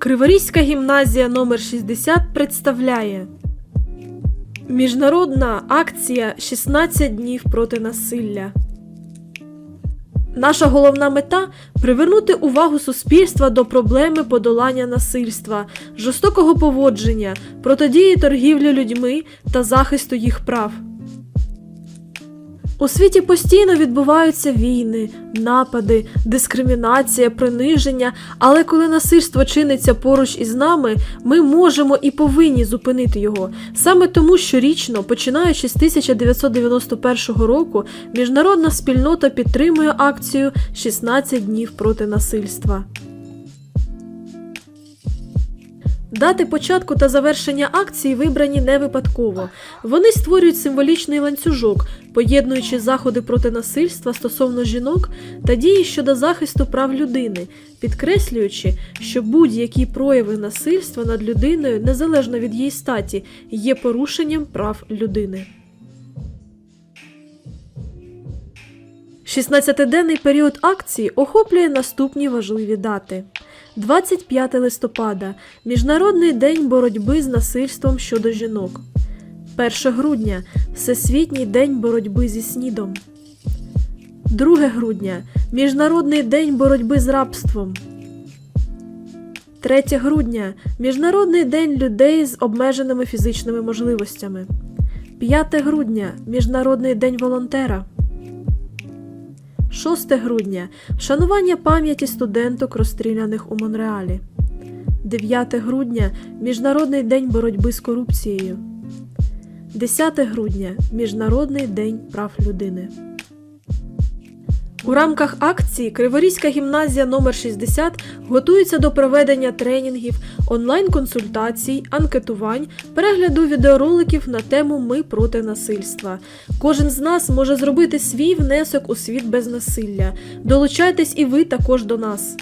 Криворізька гімназія номер 60 представляє Міжнародна акція 16 днів проти насилля. Наша головна мета привернути увагу суспільства до проблеми подолання насильства, жорстокого поводження, протидії торгівлі людьми та захисту їх прав. У світі постійно відбуваються війни, напади, дискримінація, приниження, але коли насильство чиниться поруч із нами, ми можемо і повинні зупинити його. Саме тому щорічно, починаючи з 1991 року, міжнародна спільнота підтримує акцію «16 днів проти насильства. Дати початку та завершення акції вибрані не випадково. Вони створюють символічний ланцюжок, поєднуючи заходи проти насильства стосовно жінок та дії щодо захисту прав людини, підкреслюючи, що будь-які прояви насильства над людиною, незалежно від її статі, є порушенням прав людини. 16-денний період акції охоплює наступні важливі дати. 25 листопада Міжнародний день боротьби з насильством щодо жінок. 1 грудня Всесвітній день боротьби зі снідом. 2 грудня Міжнародний день боротьби з рабством. 3 грудня Міжнародний день людей з обмеженими фізичними можливостями. 5 грудня Міжнародний день волонтера. 6 грудня вшанування пам'яті студенток, розстріляних у Монреалі. 9 грудня Міжнародний день боротьби з корупцією. 10 грудня Міжнародний день прав людини. У рамках акції Криворізька гімназія номер 60 готується до проведення тренінгів, онлайн-консультацій, анкетувань, перегляду відеороликів на тему Ми проти насильства. Кожен з нас може зробити свій внесок у світ без насилля. Долучайтесь і ви також до нас.